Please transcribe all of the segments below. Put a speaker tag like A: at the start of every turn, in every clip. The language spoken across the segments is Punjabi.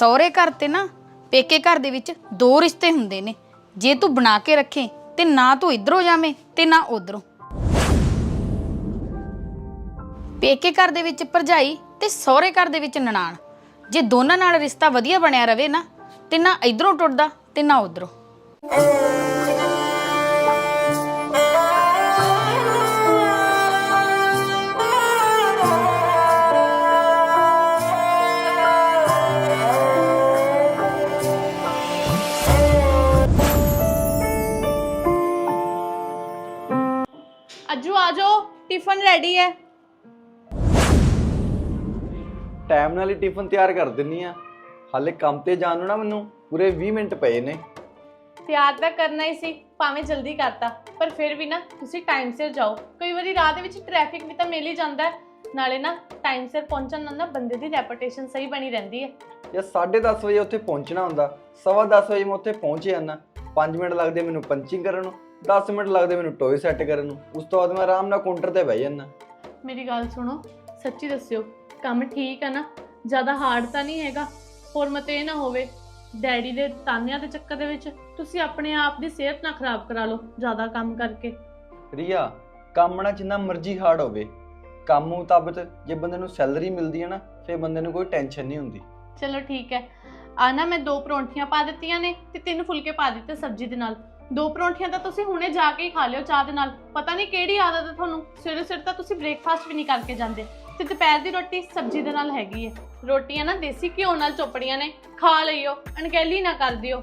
A: ਸਹੁਰੇ ਘਰ ਤੇ ਨਾ, ਪੇਕੇ ਘਰ ਦੇ ਵਿੱਚ ਦੋ ਰਿਸ਼ਤੇ ਹੁੰਦੇ ਨੇ। ਜੇ ਤੂੰ ਬਣਾ ਕੇ ਰੱਖੇ, ਤੇ ਨਾ ਤੂੰ ਇਧਰੋਂ ਜਾਵੇਂ ਤੇ ਨਾ ਉਧਰੋਂ। ਪੇਕੇ ਘਰ ਦੇ ਵਿੱਚ ਭਰਜਾਈ ਤੇ ਸਹੁਰੇ ਘਰ ਦੇ ਵਿੱਚ ਨਨਾਣ। ਜੇ ਦੋਨਾਂ ਨਾਲ ਰਿਸ਼ਤਾ ਵਧੀਆ ਬਣਿਆ ਰਵੇ ਨਾ, ਤੇ ਨਾ ਇਧਰੋਂ ਟੁੱਟਦਾ ਤੇ ਨਾ ਉਧਰੋਂ।
B: ਆ ਜਾਓ ਟਿਫਨ ਰੈਡੀ ਹੈ।
C: ਟਾਈਮ ਨਾਲ ਹੀ ਟਿਫਨ ਤਿਆਰ ਕਰ ਦਿੰਨੀ ਆ। ਹਾਲੇ ਕੰਮ ਤੇ ਜਾਣ ਨੂੰ ਨਾ ਮੈਨੂੰ ਪੂਰੇ 20 ਮਿੰਟ ਪਏ ਨੇ।
B: ਤਿਆਰ ਤਾਂ ਕਰਨਾ ਹੀ ਸੀ ਭਾਵੇਂ ਜਲਦੀ ਕਰਤਾ ਪਰ ਫਿਰ ਵੀ ਨਾ ਤੁਸੀਂ ਟਾਈਮ ਸਿਰ ਜਾਓ। ਕਈ ਵਾਰੀ ਰਾਹ ਦੇ ਵਿੱਚ ਟ੍ਰੈਫਿਕ ਵੀ ਤਾਂ ਮਿਲ ਹੀ ਜਾਂਦਾ ਹੈ। ਨਾਲੇ ਨਾ ਟਾਈਮ ਸਿਰ ਪਹੁੰਚਣ ਨਾਲ ਨਾ ਬੰਦੇ ਦੀ ਰੈਪੂਟੇਸ਼ਨ ਸਹੀ ਬਣੀ ਰਹਿੰਦੀ ਹੈ।
C: ਜਾਂ 10:30 ਵਜੇ ਉੱਥੇ ਪਹੁੰਚਣਾ ਹੁੰਦਾ। 10:30 ਵਜੇ ਮੈਂ ਉੱਥੇ ਪਹੁੰਚ ਜਾਂਦਾ 5 ਮਿੰਟ ਲੱਗਦੇ ਮੈਨੂੰ ਪੰਚਿੰਗ ਕਰਨ ਨੂੰ। 10 ਮਿੰਟ ਲੱਗਦੇ ਮੈਨੂੰ ਟੋਏ ਸੈੱਟ ਕਰਨ ਨੂੰ। ਉਸ ਤੋਂ ਬਾਅਦ ਮੈਂ ਆਰਾਮ ਨਾਲ ਕਾਊਂਟਰ ਤੇ ਬਹਿ ਜਾਂਦਾ।
B: ਮੇਰੀ ਗੱਲ ਸੁਣੋ ਸੱਚੀ ਦੱਸਿਓ ਕੰਮ ਠੀਕ ਹੈ ਨਾ? ਜ਼ਿਆਦਾ ਹਾਰਡ ਤਾਂ ਨਹੀਂ ਹੈਗਾ? ਹੋਰ ਮਤੇ ਇਹ ਨਾ ਹੋਵੇ ਡੈਡੀ ਦੇ ਤਾਨਿਆਂ ਦੇ ਚੱਕਰ ਦੇ ਵਿੱਚ ਤੁਸੀਂ ਆਪਣੇ ਆਪ ਦੀ ਸਿਹਤ ਨਾ ਖਰਾਬ ਕਰਾ ਲਓ ਜ਼ਿਆਦਾ ਕੰਮ ਕਰਕੇ।
C: ਰੀਆ ਕੰਮ ਨਾ ਜਿੰਨਾ ਮਰਜ਼ੀ ਹਾਰਡ ਹੋਵੇ ਕੰਮ ਮੁਤਾਬਕ ਜੇ ਬੰਦੇ ਨੂੰ ਸੈਲਰੀ ਮਿਲਦੀ ਹੈ ਨਾ ਫਿਰ ਬੰਦੇ ਨੂੰ ਕੋਈ ਟੈਨਸ਼ਨ ਨਹੀਂ ਹੁੰਦੀ।
B: ਚਲੋ ਠੀਕ ਹੈ। ਆ ਨਾ ਮੈਂ ਦੋ ਪਰੌਂਠੀਆਂ ਪਾ ਦਿੱਤੀਆਂ ਨੇ ਤੇ ਤਿੰਨ ਫੁਲਕੇ ਪਾ ਦਿੱਤੇ ਸਬਜ਼ੀ ਦੇ ਨਾਲ। ਦੋ ਪਰੌਂਠੀਆਂ ਤਾਂ ਤੁਸੀਂ ਹੁਣੇ ਜਾ ਕੇ ਹੀ ਖਾ ਲਿਓ ਚਾਹ ਦੇ ਨਾਲ। ਪਤਾ ਨਹੀਂ ਕਿਹੜੀ ਆਦਤ ਹੈ ਤੁਹਾਨੂੰ। ਸਵੇਰੇ ਸਵੇਰੇ ਤਾਂ ਤੁਸੀਂ ਬ੍ਰੇਕਫਾਸਟ ਵੀ ਨਹੀਂ ਕਰਕੇ ਜਾਂਦੇ। ਤੇ ਦੁਪਹਿਰ ਦੀ ਰੋਟੀ ਸਬਜ਼ੀ ਦੇ ਨਾਲ ਹੈਗੀ ਹੈ। ਰੋਟੀਆਂ ਨਾ ਦੇਸੀ ਘਿਓ ਨਾਲ ਚੋਪੜੀਆਂ ਨੇ। ਖਾ ਲਈਓ ਅਣਗਹਿਲੀ ਨਾ ਕਰ ਦਿਓ।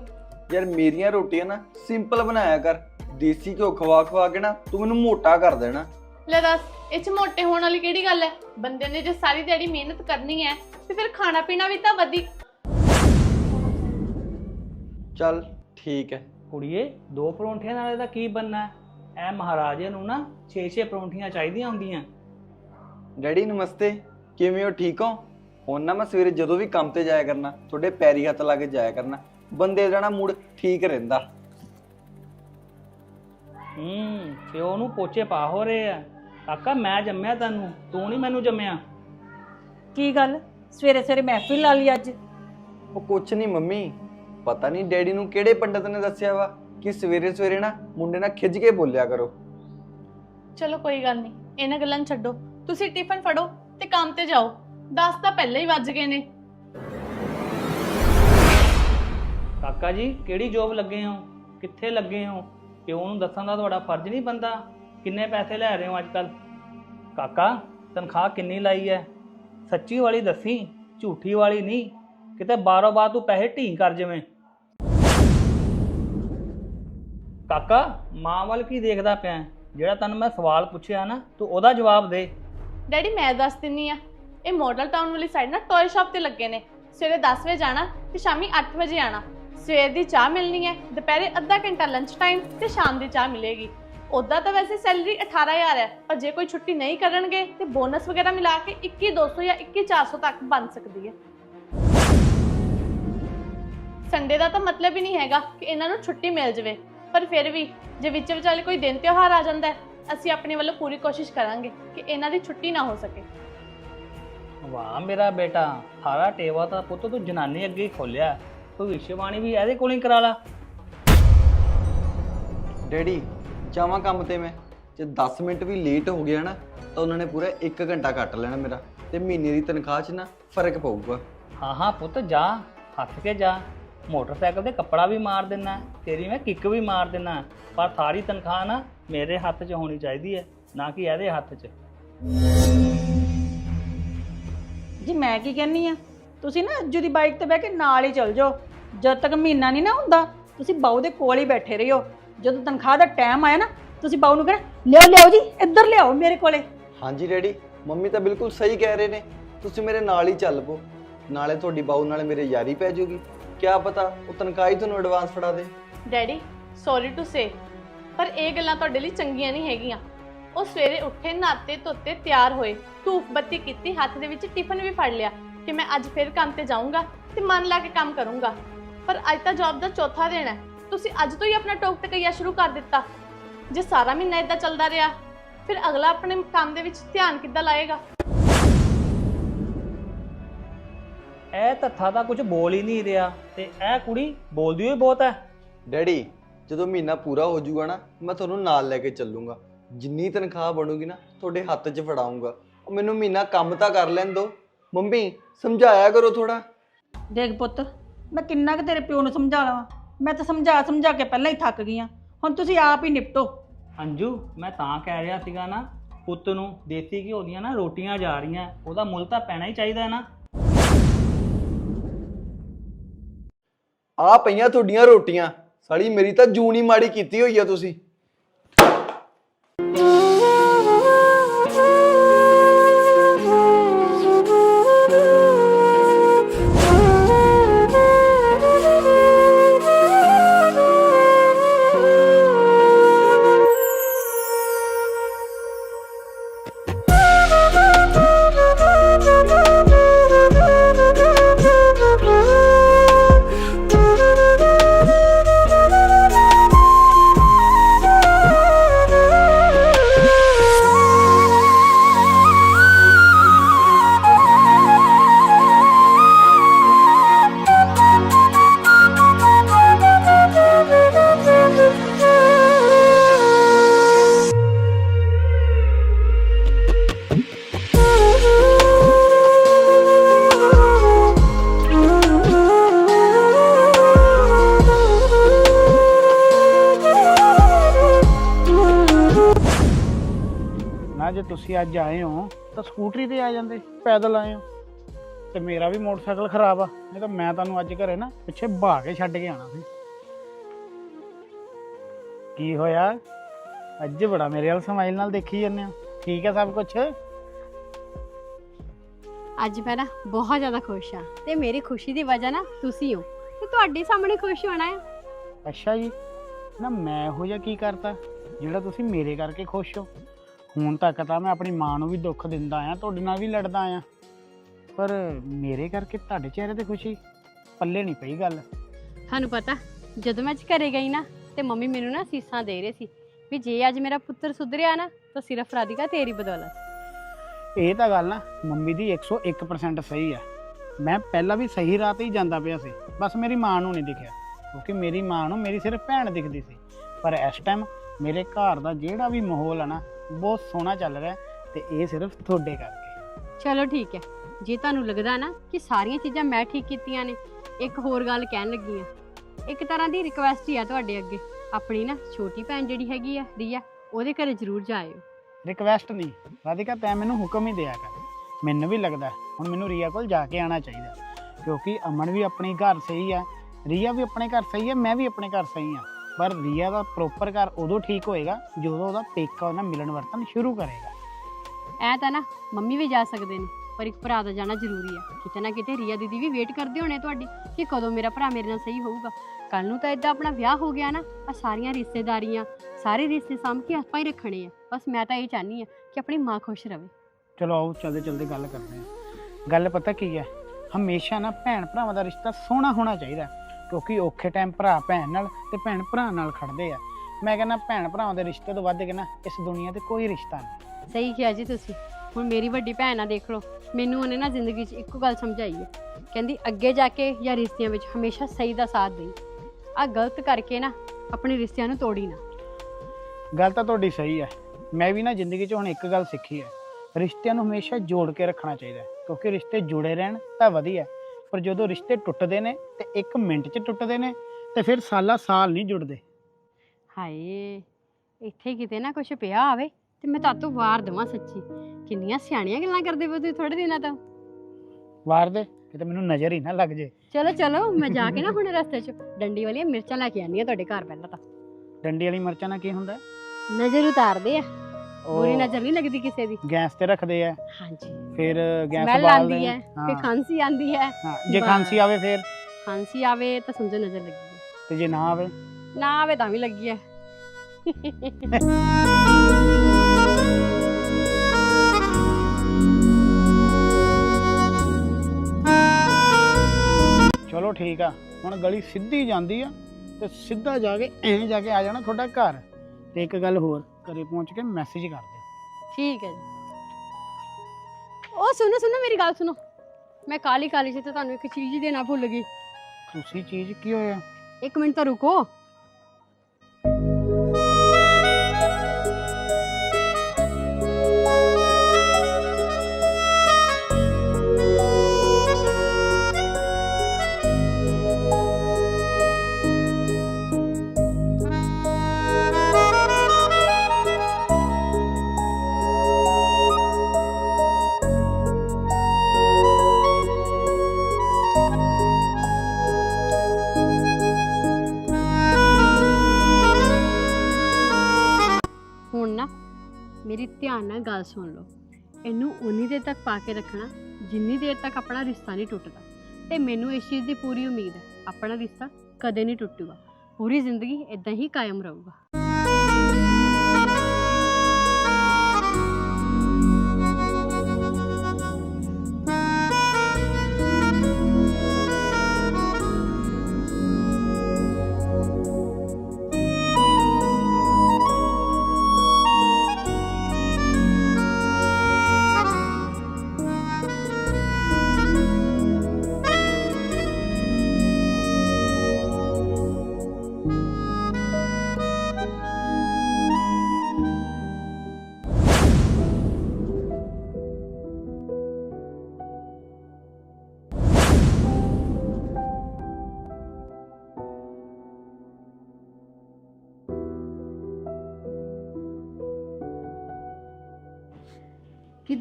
C: ਯਾਰ ਮੇਰੀਆਂ ਰੋਟੀਆਂ ਨਾ ਸਿੰਪਲ ਬਣਾਇਆ ਕਰ। ਦੇਸੀ ਘਿਓ ਖਵਾ ਖਵਾ ਕੇ ਨਾ ਤੂੰ ਮੈਨੂੰ ਮੋਟਾ ਕਰ ਦੇਣਾ।
B: ਲੈ ਦੱਸ ਇਹ ਚ ਮੋਟੇ ਹੋਣ ਵਾਲੀ ਕਿਹੜੀ ਗੱਲ ਹੈ? ਬੰਦੇ ਨੇ ਜੇ ਸਾਰੀ ਦਿਹਾੜੀ ਮਿਹਨਤ ਕਰਨੀ ਹੈ ਤੇ ਫਿਰ ਖਾਣਾ ਪੀਣਾ ਵੀ ਤਾਂ ਵਧੀ
C: ਚੱਲ ਠੀਕ ਹੈ।
D: ਕੁੜੀਏ ਦੋ ਪਰੌਂਠਿਆਂ ਨਾਲ ਇਹਦਾ ਕੀ ਬੰਨਾ ਹੈ ਐ ਮਹਾਰਾਜੇ ਨੂੰ ਨਾ 6-6 ਪਰੌਂਠੀਆਂ ਚਾਹੀਦੀਆਂ ਹੁੰਦੀਆਂ।
C: ਡੈਡੀ ਨਮਸਤੇ। ਕਿਵੇਂ ਹੋ? ਠੀਕ ਹੋ? ਹੁਣ ਨਾ ਮੈਂ ਸਵੇਰੇ ਜਦੋਂ ਵੀ ਕੰਮ ਤੇ ਜਾਇਆ ਕਰਨਾ ਤੁਹਾਡੇ ਪੈਰੀ ਹੱਥ ਲਾ ਕੇ ਜਾਇਆ ਕਰਨਾ। ਬੰਦੇ ਦਾ ਨਾ ਮੂਡ ਠੀਕ ਰਹਿੰਦਾ।
D: ਹੂੰ ਪਿਓ ਨੂੰ ਪੋਚੇ ਪਾ ਹੋ ਰਹੇ ਆ। ਕਾਕਾ ਮੈਂ ਜੰਮਿਆ ਤੈਨੂੰ ਤੂੰ ਨਹੀਂ ਮੈਨੂੰ ਜੰਮਿਆ।
E: ਕੀ ਗੱਲ? ਸਵੇਰੇ ਸਵੇਰੇ ਮਹਿਫਿਲ ਲਾ ਲਈ ਅੱਜ।
C: ਉਹ ਕੁਛ ਨਹੀਂ ਮੰਮੀ। ਪਤਾ ਨਹੀਂ ਡੈਡੀ ਨੂੰ ਕਿਹੜੇ ਪੰਡਤ ਨੇ ਦੱਸਿਆ ਵਾ ਕਿ ਸਵੇਰੇ ਸਵੇਰੇ ਨਾ ਮੁੰਡੇ ਨਾਲ ਖਿੱਚ ਕੇ ਬੋਲਿਆ ਕਰੋ।
B: ਚਲੋ ਕੋਈ ਗੱਲ ਨਹੀਂ ਇਹਨਾਂ ਗੱਲਾਂ ਨੂੰ ਛੱਡੋ। ਤੁਸੀਂ ਟਿਫਨ ਫੜੋ ਤੇ ਕੰਮ ਤੇ ਜਾਓ। 10 ਤਾਂ ਪਹਿਲਾਂ ਹੀ ਵੱਜ ਗਏ ਨੇ।
D: ਕਾਕਾ ਜੀ ਕਿਹੜੀ ਜੋਬ ਲੱਗੇ ਹੋ? ਕਿੱਥੇ ਲੱਗੇ ਹੋ? ਪਿਓ ਨੂੰ ਦੱਸਣ ਦਾ ਤੁਹਾਡਾ ਫਰਜ਼ ਨਹੀਂ ਬੰਦਾ ਕਿੰਨੇ ਪੈਸੇ ਲੈ ਰਹੇ ਹੋ ਅੱਜ ਕੱਲ ਕਾਕਾ ਤਨਖਾਹ ਕਿੰਨੀ ਲਾਈ ਹੈ ਸੱਚੀ ਵਾਲੀ ਦੱਸੀ ਝੂਠੀ ਵਾਲੀ ਨਹੀਂ। ਕਿਤੇ ਬਾਰੋ ਬਾਰ ਤੂੰ ਪੈਸੇ ਢੀਂ ਕਰ ਜਿਵੇਂ। ਕਾਕਾ, ਮਾਂ ਵੱਲ ਕੀ ਦੇਖਦਾ ਪਿਆ ਹੈ? ਜਿਹੜਾ ਤੈਨੂੰ ਮੈਂ ਸਵਾਲ ਪੁੱਛਿਆ ਨਾ, ਤੂੰ ਉਹਦਾ ਜਵਾਬ ਦੇ।
B: ਡੈਡੀ, ਮੈਂ ਦੱਸ ਦਿੰਨੀ ਆ, ਇਹ ਮਾਡਲ ਟਾਊਨ ਵਾਲੀ ਸਾਈਡ ਨਾ ਟੌਏ ਸ਼ਾਪ ਤੇ ਲੱਗੇ ਨੇ। ਸਵੇਰੇ 10 ਵਜੇ ਜਾਣਾ ਤੇ ਸ਼ਾਮੀ 8 ਵਜੇ ਆਣਾ। ਸਵੇਰ ਦੀ ਚਾਹ ਮਿਲਣੀ ਹੈ, ਦੁਪਹਿਰੇ ਅੱਧਾ ਘੰਟਾ ਲੰਚ ਟਾਈਮ ਤੇ ਸ਼ਾਮ ਦੀ ਚਾਹ ਮਿਲੇਗੀ। ਉਦਾਂ ਤਾਂ ਵੈਸੇ ਸੈਲਰੀ 18000 ਹੈ, ਪਰ ਜੇ ਕੋਈ ਛੁੱਟੀ ਨਹੀਂ ਕਰਨਗੇ ਤੇ ਬੋਨਸ ਵਗੈਰਾ ਮਿਲਾ ਕੇ 21200 ਜਾਂ 21400 ਤੱਕ ਬਣ ਸਕਦੀ ਹੈ। ਸੰਡੇ ਦਾ ਤਾਂ ਮਤਲਬ ਹੀ ਨਹੀਂ ਹੈਗਾ ਕਿ ਇਹਨਾਂ ਨੂੰ ਛੁੱਟੀ ਮਿਲ ਜਵੇ। ਪਰ ਫਿਰ ਵੀ ਜੇ ਵਿੱਚ ਵਿਚਾਲੇ ਕੋਈ ਦਿਨ ਤਿਉਹਾਰ ਆ ਜਾਂਦਾ ਹੈ ਅਸੀਂ ਆਪਣੇ ਵੱਲੋਂ ਪੂਰੀ ਕੋਸ਼ਿਸ਼ ਕਰਾਂਗੇ ਕਿ ਇਹਨਾਂ ਦੀ ਛੁੱਟੀ ਨਾ ਹੋ ਸਕੇ।
D: ਵਾਹ ਮੇਰਾ ਬੇਟਾ ਸਾਰਾ ਟੇਵਾ ਤਾਂ ਪੁੱਤ ਤੂੰ ਜਨਾਨੀ ਅੱਗੇ ਹੀ ਖੋਲਿਆ ਭਵਿਸ਼ਵਾਣੀ ਵੀ ਇਹਦੇ ਕੋਲ ਹੀ ਕਰਾ ਲਾ।
C: ਡੈਡੀ ਜਾਵਾਂ ਕੰਮ ਤੇ ਮੈਂ। ਜੇ 10 ਮਿੰਟ ਵੀ ਲੇਟ ਹੋ ਗਿਆ ਨਾ ਤਾਂ ਉਹਨਾਂ ਨੇ ਪੂਰਾ 1 ਘੰਟਾ ਕੱਟ ਲੈਣਾ ਮੇਰਾ। ਤੇ ਮਹੀਨੇ ਦੀ ਤਨਖਾਹ 'ਚ ਨਾ ਫ਼ਰਕ ਪਊਗਾ।
D: ਹਾਂ ਹਾਂ ਪੁੱਤ ਜਾ। ਹੱਥ ਕੇ ਜਾ। ਮੋਟਰਸਾਈਕਲ ਤੇ ਕੱਪੜਾ ਵੀ ਮਾਰ ਦੇਣਾ ਤੇਰੀ ਮੈਂ ਕਿੱਕ ਵੀ ਮਾਰ ਦੇਣਾ ਪਰ ਸਾਰੀ ਤਨਖਾਹ ਨਾ ਮੇਰੇ ਹੱਥ 'ਚ ਹੋਣੀ ਚਾਹੀਦੀ ਹੈ ਨਾ ਕਿ ਇਹਦੇ ਹੱਥ 'ਚ।
E: ਜੀ ਮੈਂ ਕੀ ਕਹਿੰਨੀ ਆ? ਤੁਸੀਂ ਨਾ ਅੱਜੂ ਦੀ ਬਾਈਕ ਤੇ ਬਹਿ ਕੇ ਨਾਲ ਹੀ ਚੱਲ ਜਾਓ। ਜਦ ਤੱਕ ਮਹੀਨਾ ਨਹੀਂ ਨਾ ਹੁੰਦਾ ਤੁਸੀਂ ਬਾਊ ਦੇ ਕੋਲ ਹੀ ਬੈਠੇ ਰਹੀਓ। ਜਦੋਂ ਤਨਖਾਹ ਦਾ ਟਾਈਮ ਆਇਆ ਨਾ ਤੁਸੀਂ ਬਾਊ ਨੂੰ ਕਹਿਣਾ ਲਿਆਓ ਲਿਆਓ ਜੀ ਇੱਧਰ ਲਿਆਓ ਮੇਰੇ ਕੋਲੇ।
C: ਹਾਂਜੀ ਡੈਡੀ ਮੰਮੀ ਤਾਂ ਬਿਲਕੁਲ ਸਹੀ ਕਹਿ ਰਹੇ ਨੇ। ਤੁਸੀਂ ਮੇਰੇ ਨਾਲ ਹੀ ਚੱਲ ਪੋ ਨਾਲੇ ਤੁਹਾਡੀ ਬਾਊ ਨਾਲ ਮੇਰੇ ਯਾਰੀ ਪੈ ਜਾਊਗੀ ਕਿਆ ਪਤਾ ਉਹ ਤਨਖਾਹ ਹੀ ਤੁਹਾਨੂੰ ਐਡਵਾਂਸ ਫੜਾ ਦੇ।
B: ਡੈਡੀ ਸੌਰੀ ਟੂ ਸੇ ਪਰ ਇਹ ਗੱਲਾਂ ਤੁਹਾਡੇ ਲਈ ਚੰਗੀਆਂ ਨਹੀਂ ਹੈਗੀਆਂ। ਉਹ ਸਵੇਰੇ ਉੱਠੇ ਨਾਤੇ ਧੋਤੇ, ਤਿਆਰ ਹੋਏ ਧੂਪ ਬੱਤੀ ਕੀਤੀ, ਹੱਥ ਦੇ ਵਿੱਚ ਟਿਫਨ ਵੀ ਫੜ ਲਿਆ ਕਿ ਮੈਂ ਅੱਜ ਫਿਰ ਕੰਮ ਤੇ ਜਾਊਂਗਾ ਤੇ ਮਨ ਲਾ ਕੇ ਕੰਮ ਕਰੂੰਗਾ। ਪਰ ਅੱਜ ਤਾਂ ਜੌਬ ਦਾ ਚੌਥਾ ਦਿਨ ਹੈ। ਤੁਸੀਂ ਅੱਜ ਤੋਂ ਹੀ ਆਪਣਾ ਟੋਕ ਟਕਈਆ ਸ਼ੁਰੂ ਕਰ ਦਿੱਤਾ। ਜੇ ਸਾਰਾ ਮਹੀਨਾ ਇਦਾਂ ਚੱਲਦਾ ਰਿਹਾ, ਫਿਰ ਅਗਲਾ ਆਪਣੇ ਕੰਮ ਦੇ ਵਿੱਚ ਧਿਆਨ ਕਿੱਦਾਂ ਲਾਏਗਾ?
D: ਇਹ ਤੱਥਾ ਤਾਂ ਕੁਝ ਬੋਲ ਹੀ ਨਹੀਂ ਰਿਹਾ ਤੇ ਇਹ ਕੁੜੀ ਬੋਲਦੀ ਹੋਈ ਬਹੁਤ ਹੈ।
C: ਡੈਡੀ ਜਦੋਂ ਮਹੀਨਾ ਪੂਰਾ ਹੋ ਜਾਊਗਾ ਨਾ ਮੈਂ ਤੁਹਾਨੂੰ ਨਾਲ ਲੈ ਕੇ ਚੱਲੂਗਾ। ਜਿੰਨੀ ਤਨਖਾਹ ਬਣੂਗੀ ਨਾ ਤੁਹਾਡੇ ਹੱਥ 'ਚ ਫੜਾਉਂਗਾ ਉਹ ਮੈਨੂੰ ਮਹੀਨਾ ਕੰਮ ਤਾਂ ਕਰ ਲੈਣ ਦਿਓ। ਮੰਮੀ ਸਮਝਾਇਆ ਕਰੋ ਥੋੜਾ
E: ਦੇਖ ਪੁੱਤ ਮੈਂ ਕਿੰਨਾ ਕੁ ਤੇਰੇ ਪਿਓ ਨੂੰ ਸਮਝਾ ਲਵਾਂ। ਮੈਂ ਤਾਂ ਸਮਝਾ ਸਮਝਾ ਕੇ ਪਹਿਲਾਂ ਹੀ ਥੱਕ ਗਈ ਹਾਂ ਹੁਣ ਤੁਸੀਂ ਆਪ ਹੀ ਨਿਪਟੋ।
D: ਅੰਜੂ ਮੈਂ ਤਾਂ ਕਹਿ ਰਿਹਾ ਸੀਗਾ ਨਾ ਪੁੱਤ ਨੂੰ ਦੇਸੀ ਘਿਓ ਦੀਆਂ ਨਾ ਰੋਟੀਆਂ ਜਾ ਰਹੀਆਂ ਉਹਦਾ ਮੁੱਲ ਤਾਂ ਪੈਣਾ ਹੀ ਚਾਹੀਦਾ ਹੈ ਨਾ।
C: ਆ ਪਈਆਂ ਤੁਹਾਡੀਆਂ ਰੋਟੀਆਂ। ਸਾਲੀ ਮੇਰੀ ਤਾਂ ਜੂਨ ਮਾੜੀ ਕੀਤੀ ਹੋਈ ਆ ਤੁਸੀਂ।
F: ਤੁਸੀਂ ਅੱਜ ਆਏ ਹੋ ਤਾਂ ਸਕੂਟਰੀ ਤੇ ਆ ਜਾਂਦੇ ਪੈਦਲ ਆਏ ਹੋ। ਤੇ ਮੇਰਾ ਵੀ ਮੋਟਰਸਾਈਕਲ ਖਰਾਬ ਆ ਨਹੀਂ ਤਾਂ ਮੈਂ ਤੁਹਾਨੂੰ ਅੱਜ ਘਰੇ ਨਾ ਪਿੱਛੇ ਭਾ ਕੇ ਛੱਡ ਕੇ ਆਣਾ ਸੀ। ਕੀ ਹੋਇਆ? ਅੱਜ ਬੜਾ ਮੇਰੇ ਵੱਲ ਸਮਾਈਲ ਨਾਲ ਦੇਖੀ ਜਾਂਦੇ ਹੋ। ਠੀਕ ਹੈ ਸਭ ਕੁਝ
G: ਅੱਜ ਮੈਂ ਨਾ ਬਹੁਤ ਜ਼ਿਆਦਾ ਖੁਸ਼ ਹਾਂ ਤੇ ਮੇਰੀ ਖੁਸ਼ੀ ਦੀ ਵਜ੍ਹਾ ਨਾ ਤੁਸੀਂ ਹੋ ਤੇ ਤੁਹਾਡੇ ਸਾਹਮਣੇ ਖੁਸ਼ ਹੋਣਾ ਹੈ
F: ਅੱਛਾ ਜੀ ਨਾ ਮੈਂ ਇਹੋ ਜਿਹਾ ਕੀ ਕਰਤਾ ਜਿਹੜਾ ਤੁਸੀਂ ਮੇਰੇ ਕਰਕੇ ਖੁਸ਼ ਹੋ? ਹੁਣ ਤੱਕ ਤਾਂ ਮੈਂ ਆਪਣੀ ਮਾਂ ਨੂੰ ਵੀ ਦੁੱਖ ਦਿੰਦਾ ਆ ਤੁਹਾਡੇ ਨਾਲ ਵੀ ਲੜਦਾ ਆ। ਪਰ ਮੇਰੇ ਕਰਕੇ ਤੁਹਾਡੇ ਚਿਹਰੇ ਤੇ ਖੁਸ਼ੀ ਪੱਲੇ ਨਹੀਂ ਪਈ ਗੱਲ।
G: ਤੁਹਾਨੂੰ ਪਤਾ ਜਦੋਂ ਮੈਂ ਅੱਜ ਘਰੇ ਗਈ ਨਾ ਤੇ ਮੰਮੀ ਮੈਨੂੰ ਨਾ ਸੀਸਾਂ ਦੇ ਰਹੇ ਸੀ ਵੀ ਜੇ ਅੱਜ ਮੇਰਾ ਪੁੱਤਰ ਸੁਧਰਿਆ ਨਾ ਤਾਂ ਸਿਰਫ ਰਾਧਿਕਾ ਤੇਰੀ ਬਦੌਲਤ।
F: ਇਹ ਤਾਂ ਗੱਲ ਨਾ ਮੰਮੀ ਦੀ 101% ਸਹੀ ਹੈ ਮੈਂ ਪਹਿਲਾਂ ਵੀ ਸਹੀ ਰਾਹ ਤੇ ਹੀ ਜਾਂਦਾ ਪਿਆ ਸੀ ਬਸ ਮੇਰੀ ਮਾਂ ਨੂੰ ਨਹੀਂ ਦਿਖਿਆ ਕਿਉਂਕਿ ਮੇਰੀ ਮਾਂ ਨੂੰ ਮੇਰੀ ਸਿਰਫ ਭੈਣ ਦਿਖਦੀ ਸੀ। ਪਰ ਇਸ ਟਾਈਮ ਮੇਰੇ ਘਰ ਦਾ ਜਿਹੜਾ ਵੀ ਮਾਹੌਲ ਹੈ ਨਾ ਬਹੁਤ ਸੋਹਣਾ ਚੱਲ ਰਿਹਾ ਤੇ ਇਹ ਸਿਰਫ ਤੁਹਾਡੇ ਕਰਕੇ।
G: ਚਲੋ ਠੀਕ ਹੈ। ਜੇ ਤੁਹਾਨੂੰ ਲੱਗਦਾ ਨਾ ਕਿ ਸਾਰੀਆਂ ਚੀਜ਼ਾਂ ਮੈਂ ਠੀਕ ਕੀਤੀਆਂ ਨੇ ਇੱਕ ਹੋਰ ਗੱਲ ਕਹਿਣ ਲੱਗੀ ਆ ਇੱਕ ਤਰ੍ਹਾਂ ਦੀ ਰਿਕੁਐਸਟ ਹੀ ਆ ਤੁਹਾਡੇ ਅੱਗੇ। ਆਪਣੀ ਨਾ ਛੋਟੀ ਭੈਣ ਜਿਹੜੀ ਹੈਗੀ ਆ ਰੀਆ ਉਹਦੇ ਘਰੇ ਜ਼ਰੂਰ ਜਾਇਓ।
F: ਰਿਕਵੈਸਟ ਨਹੀਂ। ਰਾਧਿਕਾ ਤੈਂ ਮੈਨੂੰ ਹੁਕਮ ਹੀ ਦਿਆ ਕਰ। ਮੈਨੂੰ ਵੀ ਲੱਗਦਾ ਹੁਣ ਮੈਨੂੰ ਰੀਆ ਕੋਲ ਜਾ ਕੇ ਆਣਾ ਚਾਹੀਦਾ। ਕਿਉਂਕਿ ਅਮਨ ਵੀ ਆਪਣੇ ਘਰ ਸਹੀ ਹੈ ਰੀਆ ਵੀ ਆਪਣੇ ਘਰ ਸਹੀ ਹੈ ਮੈਂ ਵੀ ਆਪਣੇ ਘਰ ਸਹੀ ਹਾਂ ਪਰ ਰੀਆ ਦਾ ਪ੍ਰੋਪਰ ਘਰ ਉਦੋਂ ਠੀਕ ਹੋਏਗਾ ਜਦੋਂ ਉਹਦਾ ਪੇਕਾ ਉਹਨਾਂ ਮਿਲਣ ਵਰਤਨ ਸ਼ੁਰੂ ਕਰੇਗਾ।
G: ਐ ਤਾਂ ਨਾ ਮੰਮੀ ਵੀ ਜਾ ਸਕਦੇ ਨੇ ਪਰ ਇੱਕ ਭਰਾ ਦਾ ਜਾਣਾ ਜ਼ਰੂਰੀ ਆ। ਕਿਤੇ ਨਾ ਕਿਤੇ ਰੀਆ ਦੀਦੀ ਵੀ ਵੇਟ ਕਰਦੇ ਹੋਣੇ ਤੁਹਾਡੀ ਕਿ ਕਦੋਂ ਮੇਰਾ ਭਰਾ ਮੇਰੇ ਨਾਲ ਸਹੀ ਹੋਊਗਾ। ਕੱਲ ਨੂੰ ਤਾਂ ਇਦਾਂ ਆਪਣਾ ਵਿਆਹ ਹੋ ਗਿਆ ਨਾ ਆ ਸਾਰੀਆਂ ਰਿਸ਼ਤੇਦਾਰੀਆਂ ਸਾਰੇ ਰਿਸ਼ਤੇ ਸਾਂਭ ਕੇ ਆਪਾਂ ਹੀ ਰੱਖਣੇ ਆ। ਬਸ ਮੈਂ ਤਾਂ ਇਹ ਚਾਹਨੀ ਆ ਕਿ ਆਪਣੀ ਮਾਂ ਖੁਸ਼ ਰਵੇ।
F: ਚਲੋ ਆਓ ਚਲਦੇ ਚਲਦੇ ਗੱਲ ਕਰਦੇ ਹਾਂ ਗੱਲ ਪਤਾ ਕੀ ਹੈ ਹਮੇਸ਼ਾ ਨਾ ਭੈਣ ਭਰਾਵਾਂ ਦਾ ਰਿਸ਼ਤਾ ਸੋਹਣਾ ਹੋਣਾ ਚਾਹੀਦਾ। ਕਿਉਂਕਿ ਔਖੇ ਟਾਈਮ ਭਰਾ ਭੈਣ ਨਾਲ ਤੇ ਭੈਣ ਭਰਾ ਨਾਲ ਖੜਦੇ ਆ। ਮੈਂ ਕਹਿੰਦਾ ਭੈਣ ਭਰਾਵਾਂ ਦੇ ਰਿਸ਼ਤੇ ਤੋਂ ਵੱਧ ਕੇ ਨਾ ਇਸ ਦੁਨੀਆ ਤੇ ਕੋਈ ਰਿਸ਼ਤਾ ਨਹੀਂ।
G: ਸਹੀ ਕਿਹਾ ਜੀ ਤੁਸੀਂ। ਹੁਣ ਮੇਰੀ ਵੱਡੀ ਭੈਣ ਆ ਦੇਖ ਲਓ। ਮੈਨੂੰ ਉਹਨੇ ਨਾ ਜ਼ਿੰਦਗੀ 'ਚ ਇੱਕੋ ਗੱਲ ਸਮਝਾਈ ਹੈ ਕਹਿੰਦੀ ਅੱਗੇ ਜਾ ਕੇ ਜਾਂ ਰਿਸ਼ਤਿਆਂ ਵਿੱਚ ਹਮੇਸ਼ਾ ਸਹੀ ਦਾ ਸਾਥ ਦੇਈ। ਆ ਗਲਤ ਕਰਕੇ ਨਾ ਆਪਣੇ ਰਿਸ਼ਤਿਆਂ ਨੂੰ ਤੋੜੀ ਨਾ।
F: ਗੱਲ ਤਾਂ ਤੁਹਾਡੀ ਸਹੀ ਹੈ ਮੈਂ ਵੀ ਨਾ ਜ਼ਿੰਦਗੀ 'ਚ ਹੁਣ ਇੱਕ ਗੱਲ ਸਿੱਖੀ ਹੈ ਰਿਸ਼ਤਿਆਂ ਨੂੰ ਹਮੇਸ਼ਾ ਜੋੜ ਕੇ ਰੱਖਣਾ ਚਾਹੀਦਾ ਹੈ। ਕਿਉਂਕਿ ਰਿਸ਼ਤੇ ਜੁੜੇ ਰਹਿਣ ਤਾਂ ਵਧੀਆ ਹੈ। ਪਰ ਜਦੋਂ ਰਿਸ਼ਤੇ ਟੁੱਟਦੇ ਨੇ ਤੇ 1 ਮਿੰਟ 'ਚ ਟੁੱਟਦੇ ਨੇ ਤੇ ਫਿਰ ਸਾਲਾਂ ਸਾਲ ਨਹੀਂ ਜੁੜਦੇ।
G: ਹਾਏ ਇੱਥੇ ਕਿਤੇ ਨਾ ਕੁਝ ਪਿਆ ਆਵੇ ਤੇ ਮੈਂ ਤਾਤੋਂ ਵਾਰ ਦਵਾਂ ਸੱਚੀ। ਕਿੰਨੀਆਂ ਸਿਆਣੀਆਂ ਗੱਲਾਂ ਕਰਦੇ ਪਏ ਤੁਸੀਂ ਥੋੜੇ ਦਿਨਾਂ ਤੋਂ।
F: ਵਾਰ ਦੇ ਕਿਤੇ ਮੈਨੂੰ ਨਜ਼ਰ ਹੀ ਨਾ ਲੱਗ ਜੇ।
G: ਚਲੋ ਚਲੋ ਮੈਂ ਜਾ ਕੇ ਨਾ ਹੁਣ ਰਸਤੇ 'ਚ ਡੰਡੀ ਵਾਲੀਆਂ ਮਿਰਚਾਂ ਲੈ ਕੇ ਆਉਂਦੀ ਆ ਤੁਹਾਡੇ ਘਰ ਪਹਿਲਾਂ ਤਾਂ।
F: ਡੰਡੀ ਵਾਲੀ ਮਿਰਚਾਂ ਨਾਲ ਕੀ ਹੁੰਦਾ?
G: ਨਜ਼ਰ ਉਤਾਰਦੇ ਆ। ਬੁਰੀ ਨਜ਼ਰ ਨਹੀਂ ਲੱਗਦੀ ਕਿਸੇ ਦੀ।
F: ਗੈਸ ਤੇ ਰੱਖਦੇ ਆ।
G: ਹਾਂਜੀ।
F: ਫਿਰ ਗੈਸ
G: ਸਮੈਲ
F: ਬਾਲਦੇ
G: ਆਉਂਦੀ
F: ਨੇ।
G: ਹੈ ਫਿਰ
F: ਹਾਂ।
G: ਖਾਂਸੀ ਆਉਂਦੀ ਹੈ।
F: ਹਾਂ ਜੇ। ਖਾਂਸੀ ਆਵੇ ਫਿਰ?
G: ਖਾਂਸੀ ਆਵੇ ਤਾਂ ਸਮਝੋ ਨਜ਼ਰ ਲੱਗੀ ਹੈ।
F: ਤੇ ਜੇ ਨਾ ਆਵੇ?
G: ਨਾ ਆਵੇ ਤਾਂ ਵੀ ਲੱਗੀ ਹੈ।
F: ਚਲੋ ਠੀਕ ਆ। ਹੁਣ ਗਲੀ ਸਿੱਧੀ ਜਾਂਦੀ ਆ ਤੇ ਸਿੱਧਾ ਜਾ ਕੇ ਐਂ ਜਾ ਕੇ ਆ ਜਾਣਾ ਤੁਹਾਡਾ ਘਰ। ਤੇ ਇੱਕ ਗੱਲ ਹੋਰ। ਘਰੇ ਪਹੁੰਚ ਕੇ ਮੈਸੇਜ ਕਰ ਦਿਓ।
G: ਠੀਕ ਹੈ ਜੀ। ਉਹ ਸੁਣੋ ਸੁਣੋ ਮੇਰੀ ਗੱਲ ਸੁਣੋ। ਮੈਂ ਕਾਲੀ ਕਾਲੀ 'ਚ ਤੇ ਤੁਹਾਨੂੰ ਇੱਕ ਚੀਜ਼ ਹੀ ਦੇਣਾ ਭੁੱਲ ਗਈ।
F: ਤੁਸੀਂ ਚੀਜ਼ ਕੀ ਹੋਇਆ?
G: ਇੱਕ ਮਿੰਟ ਤਾਂ ਰੁਕੋ। ਗੱਲ ਸੁਣ ਲਓ। ਇਹਨੂੰ ਉਨੀ ਦੇਰ ਤੱਕ ਪਾ ਕੇ ਰੱਖਣਾ, ਜਿੰਨੀ ਦੇਰ ਤੱਕ ਆਪਣਾ ਰਿਸ਼ਤਾ ਨਹੀਂ ਟੁੱਟਦਾ। ਤੇ ਮੈਨੂੰ ਇਸ ਚੀਜ਼ ਦੀ ਪੂਰੀ ਉਮੀਦ ਹੈ, ਆਪਣਾ ਰਿਸ਼ਤਾ ਕਦੇ ਨਹੀਂ ਟੁੱਟੂਗਾ। ਪੂਰੀ ਜ਼ਿੰਦਗੀ ਇਦਾਂ ਹੀ ਕਾਇਮ ਰਹੂਗਾ।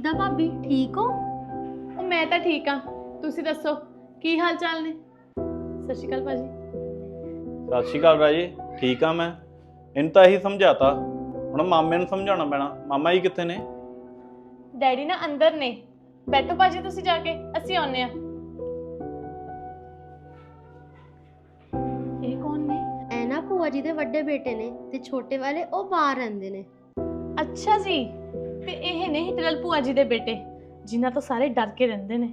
G: ਕਿੱਦਾਂ ਭਾਬੀ? ਠੀਕ ਹੋ?
B: ਉਹ ਮੈਂ ਤਾਂ ਠੀਕ ਆ ਤੁਸੀਂ ਦੱਸੋ ਕੀ ਹਾਲ ਚਾਲ ਨੇ? ਸਤਿ ਸ਼੍ਰੀ ਅਕਾਲ ਭਾਜੀ।
H: ਸਤਿ ਸ਼੍ਰੀ ਅਕਾਲ ਰਾਜੇ ਠੀਕ ਆ ਮੈਂ। ਇਹਨੂੰ ਤਾਂ ਇਹੀ ਸਮਝਾਤਾ। ਹੁਣ ਮਾਮੇ ਨੂੰ ਸਮਝਾਉਣਾ ਪੈਣਾ। ਮਾਮਾ ਜੀ ਕਿੱਥੇ ਨੇ?
B: ਡੈਡੀ ਨਾ ਅੰਦਰ ਨੇ। ਬੈਠੋ ਭਾਜੀ ਤੁਸੀਂ ਜਾ ਕੇ ਅਸੀਂ ਆਉਨੇ ਆ ਇਹ ਕੌਣ ਨੇ?
I: ਇਹ ਨਾ ਭੂਆ ਜੀ ਦੇ ਵੱਡੇ ਬੇਟੇ ਨੇ ਤੇ ਛੋਟੇ ਵਾਲੇ ਉਹ ਬਾਹਰ ਰਹਿੰਦੇ ਨੇ।
B: ਅੱਛਾ ਜੀ। ਤੇ ਇਹ ਨੇ ਹਿਟਲਲ ਭੂਆ ਜੀ ਦੇ ਬੇਟੇ ਜਿਨ੍ਹਾਂ ਤੋਂ ਸਾਰੇ ਡਰ ਕੇ ਰਹਿੰਦੇ ਨੇ।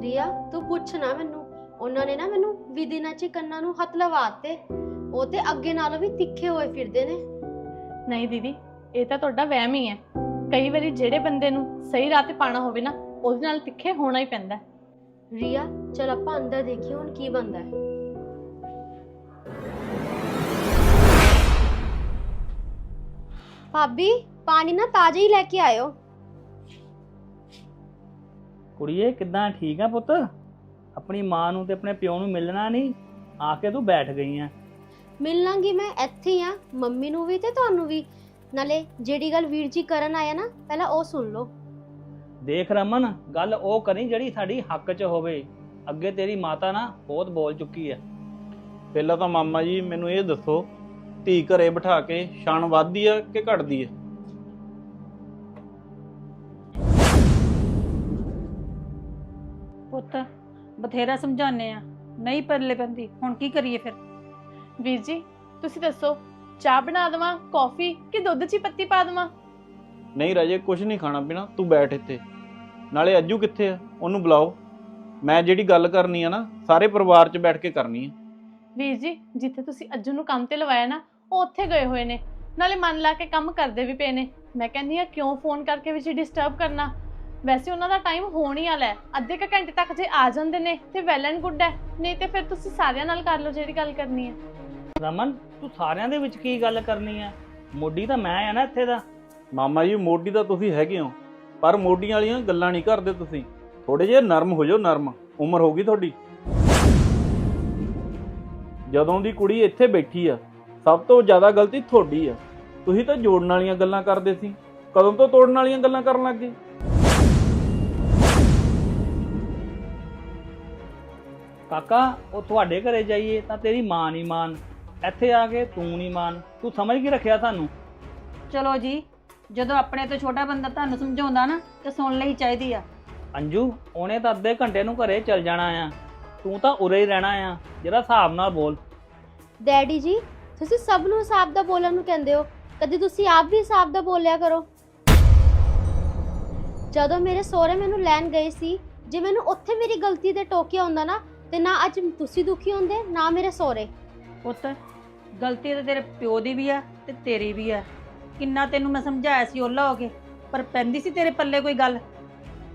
I: ਰੀਆ ਤੂੰ ਪੁੱਛ ਨਾ ਮੈਨੂੰ। ਉਹਨਾਂ ਨੇ ਨਾ ਮੈਨੂੰ ਵਿਧੀ ਨਾਲ ਕੰਨਾਂ ਨੂੰ ਹੱਥ ਲਵਾਤੇ ਉਹ ਤੇ ਅੱਗੇ ਨਾਲੋਂ ਵੀ ਤਿੱਖੇ ਹੋਏ ਫਿਰਦੇ ਨੇ।
B: ਨਹੀਂ ਦੀਦੀ ਇਹ ਤਾਂ ਤੁਹਾਡਾ ਵਹਿਮ ਹੀ ਹੈ। ਕਈ ਵਾਰੀ ਜਿਹੜੇ ਬੰਦੇ ਨੂੰ ਸਹੀ ਰਾਹ ਤੇ ਪਾਣਾ ਹੋਵੇ ਨਾ ਉਹਦੇ ਨਾਲ ਤਿੱਖੇ ਹੋਣਾ ਹੀ ਪੈਂਦਾ ਹੈ।
I: ਰੀਆ ਚਲ ਆਪਾਂ ਅੰਦਰ ਦੇਖੀਏ ਹੁਣ ਕੀ ਬੰਦਾ ਹੈ। ਭਾਬੀ? ਪਾਣੀ ਨਾ ਤਾਜ਼ਾ ਹੀ ਲੈ ਕੇ ਆਇਓ।
D: ਕੁੜੀਏ ਕਿੱਦਾਂ ਠੀਕ ਆ ਪੁੱਤ? ਆਪਣੀ ਮਾਂ ਨੂੰ ਤੇ ਆਪਣੇ ਪਿਓ ਨੂੰ ਮਿਲਣਾ ਨਹੀਂ ਆ ਕੇ ਤੂੰ ਬੈਠ ਗਈ ਆ।
I: ਮਿਲਾਂਗੀ ਮੈਂ ਇੱਥੇ ਹੀ ਆ ਮੰਮੀ ਨੂੰ ਵੀ ਤੇ ਤੁਹਾਨੂੰ ਵੀ। ਨਾਲੇ ਜਿਹੜੀ ਗੱਲ ਵੀਰ ਜੀ ਕਰਨ ਆਇਆ ਨਾ ਪਹਿਲਾਂ ਉਹ ਸੁਣ ਲਓ।
D: ਦੇਖ ਰਮਨ ਗੱਲ ਉਹ ਕਰੀ ਜਿਹੜੀ ਸਾਡੀ ਹੱਕ 'ਚ ਹੋਵੇ। ਅੱਗੇ ਤੇਰੀ ਮਾਤਾ ਨਾ ਬਹੁਤ ਬੋਲ ਚੁੱਕੀ ਹੈ
H: ਪਹਿਲਾਂ ਤਾਂ ਮਾਮਾ ਜੀ ਮੈਨੂੰ ਇਹ ਦੱਸੋ ਧੀ ਘਰੇ ਬਿਠਾ ਕੇ ਸ਼ਾਨ ਵੱਧਦੀ ਆ ਕਿ ਘਟਦੀ ਆ?
E: ਬਥੇਰਾ ਸਮਝਾਉਂਦੇ ਆ। ਨਹੀਂ ਪਰਲੇ ਪੈਂਦੀ ਹੁਣ ਕੀ ਕਰੀਏ ਫਿਰ?
B: ਵੀਰ ਜੀ ਤੁਸੀਂ ਦੱਸੋ ਚਾਹ ਬਣਾ ਦੇਵਾਂ ਕੌਫੀ ਕਿ ਦੁੱਧ 'ਚ ਹੀ ਪੱਤੀ ਪਾ ਦੇਵਾਂ?
H: ਨਹੀਂ ਰਾਜੇ ਕੁਝ ਨਹੀਂ ਖਾਣਾ ਪੀਣਾ ਤੂੰ ਬੈਠ ਇੱਥੇ। ਨਾਲੇ ਅੱਜੂ ਕਿੱਥੇ ਆ? ਉਹਨੂੰ ਬੁਲਾਓ। ਮੈਂ ਜਿਹੜੀ ਗੱਲ ਕਰਨੀ ਆ ਨਾ ਸਾਰੇ ਪਰਿਵਾਰ 'ਚ ਬੈਠ ਕੇ ਕਰਨੀ ਆ।
B: ਵੀਰ ਜੀ ਜਿੱਥੇ ਤੁਸੀਂ ਅੱਜੂ ਨੂੰ ਕੰਮ ਤੇ ਲਵਾਇਆ ਨਾ ਉਹ ਉੱਥੇ ਗਏ ਹੋਏ ਨੇ। ਨਾਲੇ ਮਨ ਲਾ ਕੇ ਕੰਮ ਕਰਦੇ ਵੀ ਪਏ ਨੇ। ਮੈਂ ਕਹਿੰਦੀ ਆ ਕਿਉਂ ਫੋਨ ਕਰਕੇ ਵਿੱਚ ਡਿਸਟਰਬ ਕਰਨਾ? ਵੈਸੇ ਉਹਨਾਂ ਦਾ ਟਾਈਮ ਹੋਣ ਹੀ ਵਾਲਾ ਹੈ। ਅੱਧੇ ਕੁ ਘੰਟੇ ਤੱਕ ਜੇ ਆ ਜਾਂਦੇ ਨੇ ਤੇ ਵੈਲ ਐਂਡ ਗੁੱਡ ਹੈ। ਨਹੀਂ ਤੇ ਫਿਰ ਤੁਸੀਂ ਸਾਰਿਆਂ ਨਾਲ ਕਰ ਲਓ ਜਿਹੜੀ ਗੱਲ ਕਰਨੀ ਹੈ।
D: ਰਮਨ ਤੂੰ ਸਾਰਿਆਂ ਦੇ ਵਿੱਚ ਕੀ ਗੱਲ ਕਰਨੀ ਆ ਮੋਢੀ ਤਾਂ ਮੈਂ ਆ ਨਾ ਇੱਥੇ ਦਾ।
H: ਮਾਮਾ ਜੀ ਮੋਢੀ ਤਾਂ ਤੁਸੀਂ ਹੈਗੇ ਹੋ ਪਰ ਮੋਢੀਆਂ ਵਾਲੀਆਂ ਗੱਲਾਂ ਨਹੀਂ ਕਰਦੇ ਤੁਸੀਂ। ਥੋੜੇ ਜਿਹਾ ਨਰਮ ਹੋ ਜਾਓ ਨਰਮ। ਉਮਰ ਹੋ ਗਈ ਤੁਹਾਡੀ। ਜਦੋਂ ਦੀ ਕੁੜੀ ਇੱਥੇ ਬੈਠੀ ਆ ਸਭ ਤੋਂ ਜ਼ਿਆਦਾ ਗਲਤੀ ਤੁਹਾਡੀ ਆ। ਤੁਸੀਂ ਤਾਂ ਜੋੜਨ ਵਾਲੀਆਂ ਗੱਲਾਂ ਕਰਦੇ ਸੀ। ਕਦੋਂ ਤੋਂ ਤੋੜਨ ਵਾਲੀਆਂ ਗੱਲਾਂ ਕਰਨ ਲੱਗ ਗਏ?
D: ਕਾਕਾ ਉਹ ਤੁਹਾਡੇ ਘਰੇ ਜਾਈਏ ਤਾਂ ਤੇਰੀ ਮਾਂ ਨਹੀਂ ਮਾਨ। ਇੱਥੇ ਆ ਕੇ ਤੂੰ ਨਹੀਂ ਮਾਨ। ਤੂੰ ਸਮਝ ਕੀ ਰੱਖਿਆ ਸਾਨੂੰ?
E: ਚਲੋ ਜੀ ਜਦੋਂ ਆਪਣੇ ਤੋਂ ਛੋਟਾ ਬੰਦਾ ਤੁਹਾਨੂੰ ਸਮਝਾਉਂਦਾ ਨਾ ਤੇ ਸੁਣ ਲਈ ਚਾਹੀਦੀ ਆ।
D: ਅੰਜੂ ਉਹਨੇ ਤਾਂ ਅੱਧੇ ਘੰਟੇ ਨੂੰ ਘਰੇ ਚਲ ਜਾਣਾ ਆ। ਤੂੰ ਤਾਂ ਉਰੇ ਹੀ ਰਹਿਣਾ ਆ। ਜਿਹੜਾ ਹਿਸਾਬ ਨਾਲ ਬੋਲ।
I: ਡੈਡੀ ਜੀ ਤੁਸੀਂ ਸਭ ਨੂੰ ਹਿਸਾਬ ਦਾ ਬੋਲਣ ਨੂੰ ਕਹਿੰਦੇ ਹੋ। ਕਦੀ ਤੁਸੀਂ ਆਪ ਵੀ ਹਿਸਾਬ ਦਾ ਬੋਲਿਆ ਕਰੋ। ਜਦੋਂ ਮੇਰੇ ਸਹੁਰੇ ਮੈਨੂੰ ਲੈਣ ਗਏ ਸੀ ਜੇ ਮੈਨੂੰ ਉੱਥੇ ਮੇਰੀ ਗਲਤੀ ਤੇ ਟੋਕਿਆ ਹੁੰਦਾ ਨਾ ਤੇ ਨਾ ਅੱਜ ਤੁਸੀਂ ਦੁਖੀ ਹੁੰਦੇ ਨਾ ਮੇਰੇ ਸਹੁਰੇ।
E: ਪੁੱਤ ਗਲਤੀ ਤਾਂ ਤੇਰੇ ਪਿਓ ਦੀ ਵੀ ਆ ਤੇ ਤੇਰੀ ਵੀ ਆ। ਕਿੰਨਾ ਤੈਨੂੰ ਮੈਂ ਸਮਝਾਇਆ ਸੀ ਓਲਾ ਹੋ ਕੇ ਪਰ ਪੈਂਦੀ ਸੀ ਤੇਰੇ ਪੱਲੇ ਕੋਈ ਗੱਲ?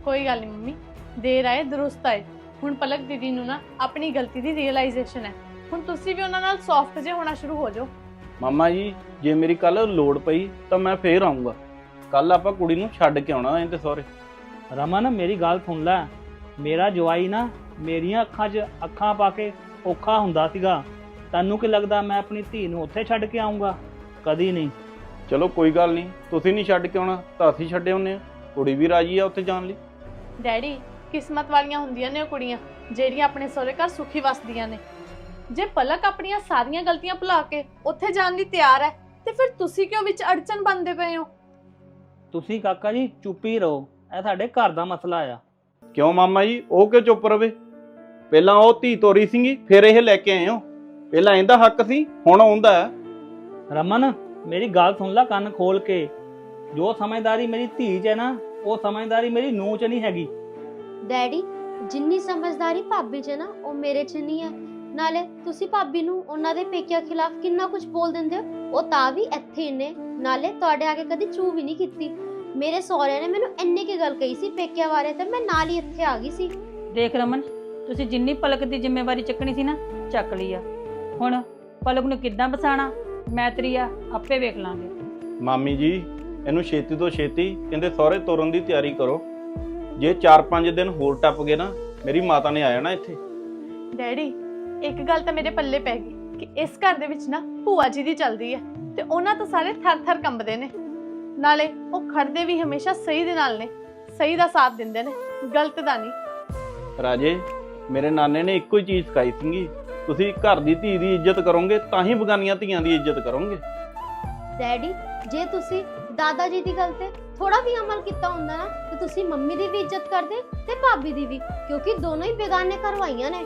B: ਕੋਈ ਗੱਲ ਨਹੀਂ ਮੰਮੀ ਦੇਰ ਆਏ ਦਰੁਸਤ ਆਏ। ਹੁਣ ਪਲਕ ਦੀਦੀ ਨੂੰ ਨਾ ਆਪਣੀ ਗਲਤੀ ਦੀ ਰੀਅਲਾਈਜੇਸ਼ਨ ਹੈ। ਹੁਣ ਤੁਸੀਂ ਵੀ ਉਹਨਾਂ ਨਾਲ ਸੌਫਟ ਜੇ ਹੋਣਾ ਸ਼ੁਰੂ ਹੋ ਜਾਓ।
H: ਮਾਮਾ ਜੀ ਜੇ ਮੇਰੀ ਕੱਲ ਲੋੜ ਪਈ ਤਾਂ ਮੈਂ ਫੇਰ ਆਉਂਗਾ ਕੱਲ ਆਪਾਂ ਕੁੜੀ ਨੂੰ ਛੱਡ ਕੇ ਆਉਣਾ ਇਹਦੇ ਸਹੁਰੇ।
D: ਰਮਨ ਮੇਰੀ ਗੱਲ ਸੁਣ ਲੈ। ਮੇਰਾ ਜਵਾਈ ਨਾ ਮੇਰੀਆਂ ਅੱਖਾਂ 'ਚ ਅੱਖਾਂ ਪਾ ਕੇ ਔਖਾ ਹੁੰਦਾ ਸੀਗਾ। ਤੈਨੂੰ ਕੀ ਲੱਗਦਾ ਮੈਂ ਆਪਣੀ ਧੀ ਨੂੰ ਉੱਥੇ ਛੱਡ ਕੇ ਆਉਂਗਾ ਕਦੀ ਨਹੀਂ।
H: ਚਲੋ ਕੋਈ ਗੱਲ ਨਹੀਂ ਤੁਸੀਂ ਨਹੀਂ ਛੱਡ ਕੇ ਆਉਣਾ ਤਾਂ ਅਸੀਂ ਛੱਡੇ ਹੁੰਨੇ ਆ ਕੁੜੀ ਵੀ ਰਾਜੀ ਆ ਉੱਥੇ ਜਾਣ ਲਈ।
B: ਡੈਡੀ ਕਿਸਮਤ ਵਾਲੀਆਂ ਹੁੰਦੀਆਂ ਨੇ ਉਹ ਕੁੜੀਆਂ ਜਿਹੜੀਆਂ ਆਪਣੇ ਸਹੁਰੇ ਘਰ ਸੁਖੀ ਵਸਦੀਆਂ ਨੇ। ਜੇ ਪਲਕ ਆਪਣੀਆਂ ਸਾਰੀਆਂ ਗਲਤੀਆਂ ਭੁਲਾ ਕੇ ਉੱਥੇ ਜਾਣ ਲਈ ਤਿਆਰ ਹੈ ਤੇ ਫਿਰ ਤੁਸੀਂ ਕਿਉਂ ਵਿੱਚ ਅੜਚਨ ਬਣਦੇ ਪਏ ਹੋ?
D: ਤੁਸੀਂ ਕਾਕਾ ਜੀ ਚੁੱਪ ਹੀ ਰਹੋ ਇਹ ਸਾਡੇ ਘਰ ਦਾ ਮਸਲਾ ਆ।
H: ਕਿਉਂ ਮਾਮਾ ਜੀ? ਉਹ ਕਿਉਂ ਚੁੱਪ ਰਵੇ? ਪਹਿਲਾਂ ਉਹ ਧੀ ਤੋਰੀ ਸੀਗੀ ਫਿਰ ਇਹ ਲੈ ਕੇ ਆਏ ਹੋ। ਪਹਿਲਾਂ ਇਹਦਾ ਹੱਕ ਸੀ ਹੁਣ ਆਉਂਦਾ
D: ਰਮਨ ਮੇਰੀ ਗੱਲ ਸੁਣ ਲੈ ਕੰਨ ਖੋਲ ਕੇ। ਜੋ ਸਮਝਦਾਰੀ ਮੇਰੀ ਧੀ 'ਚ ਹੈ ਨਾ ਉਹ ਸਮਝਦਾਰੀ ਮੇਰੀ ਨੂੰਹ 'ਚ ਨਹੀਂ ਹੈਗੀ।
I: ਡੈਡੀ ਜਿੰਨੀ ਸਮਝਦਾਰੀ ਭਾਬੀ 'ਚ ਹੈ ਨਾ ਉਹ ਮੇਰੇ 'ਚ ਨਹੀਂ ਹੈ। ਨਾਲੇ ਤੁਸੀਂ ਭਾਬੀ ਨੂੰ ਉਹਨਾਂ ਦੇ ਪੇਕਿਆਂ ਖਿਲਾਫ ਕਿੰਨਾ ਕੁਝ ਬੋਲ ਦਿੰਦੇ ਹੋ? ਉਹ ਤਾਂ ਵੀ ਇੱਥੇ ਹੀ ਨੇ। ਨਾਲੇ ਤੁਹਾਡੇ ਆਗੇ ਕਦੀ ਚੂ ਵੀ ਨਹੀਂ ਕੀਤੀ। ਮੇਰੇ ਸਹੁਰਿਆਂ ਨੇ ਮੈਨੂੰ ਇੰਨੀ ਕੀ ਗੱਲ ਕਹੀ ਸੀ ਪੇਕਿਆਂ ਬਾਰੇ ਤੇ ਮੈਂ ਨਾਲ ਹੀ ਇੱਥੇ ਆ ਗਈ ਸੀ।
E: ਦੇਖ ਰਮਨ ਤੁਸੀਂ ਜਿੰਨੀ ਪਲਕ ਦੀ ਜ਼ਿੰਮੇਵਾਰੀ ਚੱਕਣੀ ਸੀ ਨਾ ਚੱਕ ਲਈ ਆ। ਹੁਣ ਪਲਕ ਨੂੰ ਕਿੱਦਾਂ ਬਸਾਣਾ? ਮੈਂ ਤੇਰੀ ਆ ਆਪੇ ਵੇਖ ਲਾਂਗੇ।
H: ਮਾਮੀ ਜੀ ਇਹਨੂੰ ਛੇਤੀ ਤੋਂ ਛੇਤੀ ਕਹਿੰਦੇ ਸਹੁਰੇ ਤੋਰਨ ਦੀ ਤਿਆਰੀ ਕਰੋ। ਜੇ 4-5 ਦਿਨ ਹੋਰ ਟੱਪ ਗਏ ਨਾ ਮੇਰੀ ਮਾਤਾ ਨੇ ਆ ਜਾਣਾ ਇੱਥੇ।
B: ਡੈਡੀ ਇੱਕ ਗੱਲ ਤਾਂ ਮੇਰੇ ਪੱਲੇ ਪੈ ਗਈ ਕਿ ਇਸ ਘਰ ਦੇ ਵਿੱਚ ਨਾ ਭੂਆ ਜੀ ਦੀ ਚੱਲਦੀ ਹੈ ਤੇ ਉਹਨਾਂ ਤੋਂ ਸਾਰੇ ਥਰ-ਥਰ ਕੰਬਦੇ ਨੇ। ਨਾਲੇ ਉਹ ਖੜਦੇ ਵੀ ਹਮੇਸ਼ਾ ਸਹੀ ਦੇ ਨਾਲ ਨੇ ਸਹੀ ਦਾ ਸਾਥ ਦਿੰਦੇ ਨੇ ਗਲਤ ਦਾ ਨਹੀਂ।
H: ਰਾਜੇ ਮੇਰੇ ਨਾਨੇ ਨੇ ਇੱਕੋ ਹੀ ਚੀਜ਼ ਸਿਖਾਈ ਸੀਗੀ। ਤੁਸੀਂ ਘਰ ਦੀ ਧੀ ਦੀ ਇੱਜ਼ਤ ਕਰੋਗੇ, ਤਾਂ ਹੀ ਬਗਾਨੀਆਂ ਧੀਆਂ ਦੀ ਇੱਜ਼ਤ ਕਰੋਗੇ।
I: ਡੈਡੀ, ਜੇ ਤੁਸੀਂ ਦਾਦਾ ਜੀ ਦੀ ਗੱਲ ਤੇ ਥੋੜਾ ਵੀ ਅਮਲ ਕੀਤਾ ਹੁੰਦਾ ਨਾ, ਤੇ ਤੁਸੀਂ ਮੰਮੀ ਦੀ ਵੀ ਇੱਜ਼ਤ ਕਰਦੇ ਤੇ ਭਾਬੀ ਦੀ ਵੀ, ਕਿਉਂਕਿ ਦੋਨੋਂ ਹੀ ਬੇਗਾਨੇ ਕਰਵਾਈਆਂ ਨੇ।